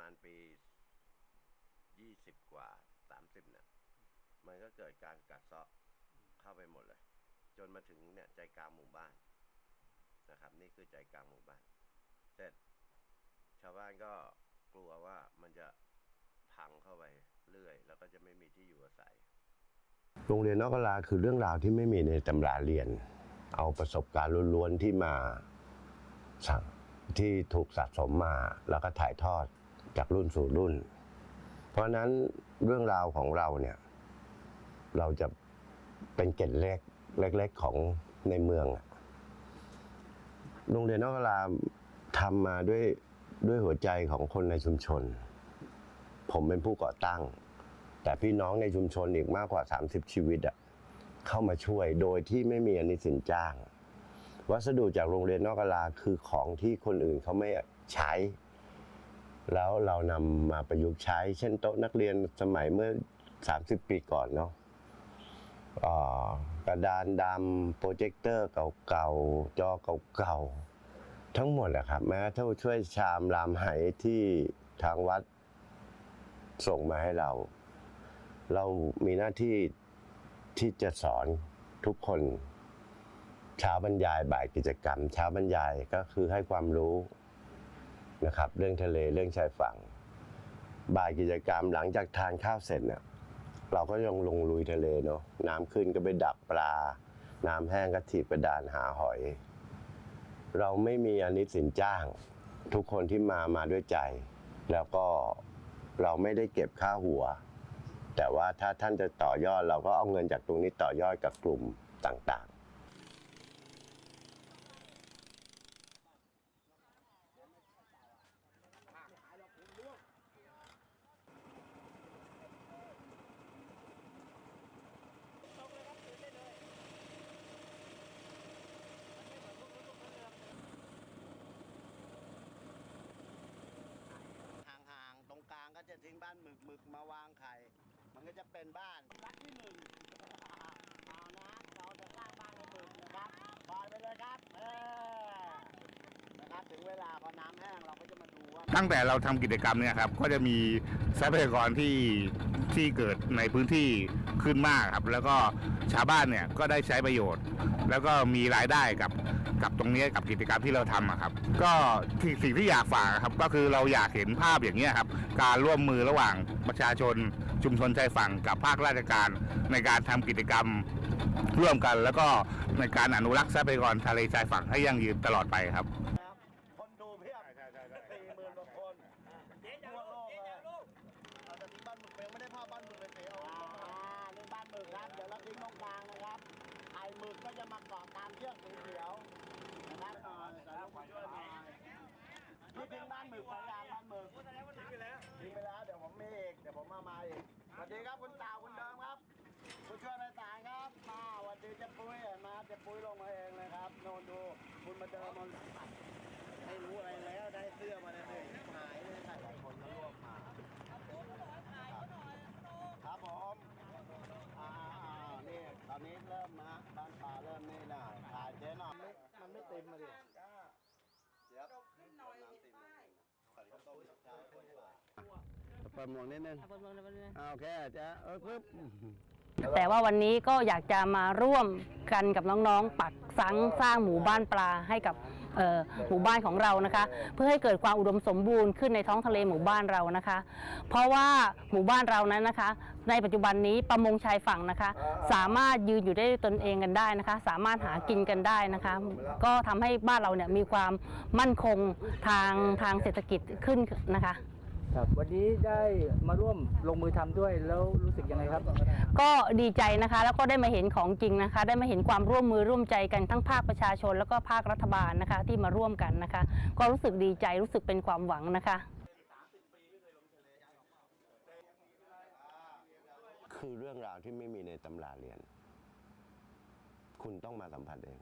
มาณปียี่สิบกว่าสามสิบเนี่ยมันก็เกิดการกัดเซาะเข้าไปหมดเลย จนมาถึงเนี่ยใจกลางหมู่บ้านนะครับ นี่คือใจกลางหมู่บ้านเสร็จชาวบ้านก็กลัวว่ามันจะพังเข้าไปเรื่อย แล้วก็จะไม่มีที่อยู่อาศัย โรงเรียนนอกกลาคือเรื่องราวที่ไม่มีในตำราเรียน เอาประสบการณ์ล้วนๆที่มาสั่งที่ถูกสะสมมาแล้วก็ถ่ายทอด จากรุ่นสู่รุ่น เพราะนั้นเรื่องราวของเราเนี่ย เราจะเป็นเกร็ดเล็กเล็ก ๆของในเมืองโรงเรียนนอกกลาทำมาด้วยด้วยหัวใจของคนในชุมชน ผมเป็นผู้ก่อตั้ง แต่พี่น้องในชุมชนอีกมากกว่า 30 ชีวิตอะเข้ามาช่วยโดยที่ไม่มีอนิสินจ้าง วัสดุจากโรงเรียนนอกกลาคือของที่คนอื่นเขาไม่ใช้ แล้วเรานำมาประยุกต์ใช้ เช่นโต๊ะนักเรียนสมัยเมื่อ 30 ปีก่อนเนาะกระดานดำโปรเจคเตอร์เก่าๆ จอเก่าๆ ทั้งหมดอะครับ แม้กระทั่งช่วยชามรามไหที่ทางวัดส่งมาให้เรา เรามีหน้าที่ที่จะสอนทุกคนเช้าบรรยายบ่ายกิจกรรมเช้าบรรยายก็คือให้ความรู้ นะครับ เรื่องทะเลเรื่องชายฝั่ง บ่ายกิจกรรมหลังจากทานข้าวเสร็จเนี่ยเราก็ยังลงลุยทะเลเนาะน้ำขึ้นก็ไปดักปลา น้ำแห้งก็ถีบกระดานหาหอย เราไม่มีอนิสินจ้าง ทุกคนที่มามาด้วยใจ แล้วก็เราไม่ได้เก็บค่าหัว แต่ว่าถ้าท่านจะต่อยอดเราก็เอาเงินจากตรงนี้ต่อยอดกับกลุ่มต่าง ห่างๆ ตรงกลางก็จะทิ้งบ้าน หมึกหมึกมาวางไข่ มันก็จะเป็นบ้านหลังที่หนึ่งเอานะเราจะสร้างบ้านให้หมึกนะครับปล่อยไปเลยครับเออนะครับถึงเวลาพอน้ำแห้งเราก็จะมาดูว่า ตั้งแต่เราทำกิจกรรมเนี่ยครับ ก็จะมีทรัพยากรที่ที่เกิดในพื้นที่ขึ้นมากครับ แล้วก็ชาวบ้านเนี่ยก็ได้ใช้ประโยชน์ แล้วก็มีรายได้กับ กับตรงนี้กับกิจกรรมที่เราทำอะครับ ก็ที่สิ่งที่อยากฝากครับก็คือเราอยากเห็นภาพอย่างนี้ยครับการร่วมมือระหว่างประชาชน ชุมชนชายฝั่งกับภาคราชการ ในการทำกิจกรรมร่วมกัน แล้วก็ในการอนุรักษ์ทรัพยากรทะเลชายฝั่งให้ยั่งยืนตลอดไปครับ คนดูเพียบสี่หมื่นกว่าคนทั่วโลกเลยเอาแต่ที่บ้านหมึกยังไม่ได้ภาพบ้านหมึกเลยเสียเอานี่บ้านหมึกครับ เดี๋ยวเราทิ้งตรงกลางนะครับไข่หมึกก็จะมาเกาะตามเชือกสีเขียว ใส่ลูกมาช่วยหน่อยนี่ทิ้งบ้านหมึกไปยางบ้านหมึกทิ้งไปแล้วทิ้งไปแล้ว เดี๋ยวผมมีอีกเดี๋ยวผมมามาอีกสวัสดีครับคุณตาคุณเดิมครับผู้ช่วยนายสารครับ มาสวัสดีเจ๊ปุ้ยมาเจ๊ปุ้ยลงมาเองเลยครับโนนดูคุณมาเดิมมาตัดไม่รู้อะไรแล้วได้เสื้อมาเนี่ยหายเลยใส่หลายคนมาร่วมมาครับผมอ่าอ่านี่ตอนนี้เริ่มนะบ้านป่าเริ่มนี่นะถ่ายเจ๊หน่อยมันไม่เต็มมาดิเดี๋ยวน้ำเต็มใส่ข้าวต้มใช้คนป่า เปิดหมวกนิดนึงอ่าโอเคจะเออปึ๊บแต่ว่าวันนี้ก็อยากจะมาร่วมกันกับน้องๆ ปักสังสร้างหมู่บ้านปลาให้กับเอ่อหมู่บ้านของเรานะคะ เพื่อให้เกิดความอุดมสมบูรณ์ขึ้นในท้องทะเลหมู่บ้านเรานะคะ เพราะว่าหมู่บ้านเรานั้นนะคะ ในปัจจุบันนี้ประมงชายฝั่งนะคะ สามารถยืนอยู่ได้ด้วยตนเองกันได้นะคะ สามารถหากินกันได้นะคะ ก็ทำให้บ้านเราเนี่ยมีความมั่นคงทางทางเศรษฐกิจขึ้นนะคะครับวันนี้ได้มาร่วมลงมือทำด้วยแล้วรู้สึกยังไงครับ ก็ดีใจนะคะ แล้วก็ได้มาเห็นของจริงนะคะ ได้มาเห็นความร่วมมือร่วมใจกันทั้งภาคประชาชน แล้วก็ภาครัฐบาลนะคะที่มาร่วมกันนะคะ ก็รู้สึกดีใจรู้สึกเป็นความหวังนะคะ คือเรื่องราวที่ไม่มีในตำราเรียน คุณต้องมาสัมผัสเอง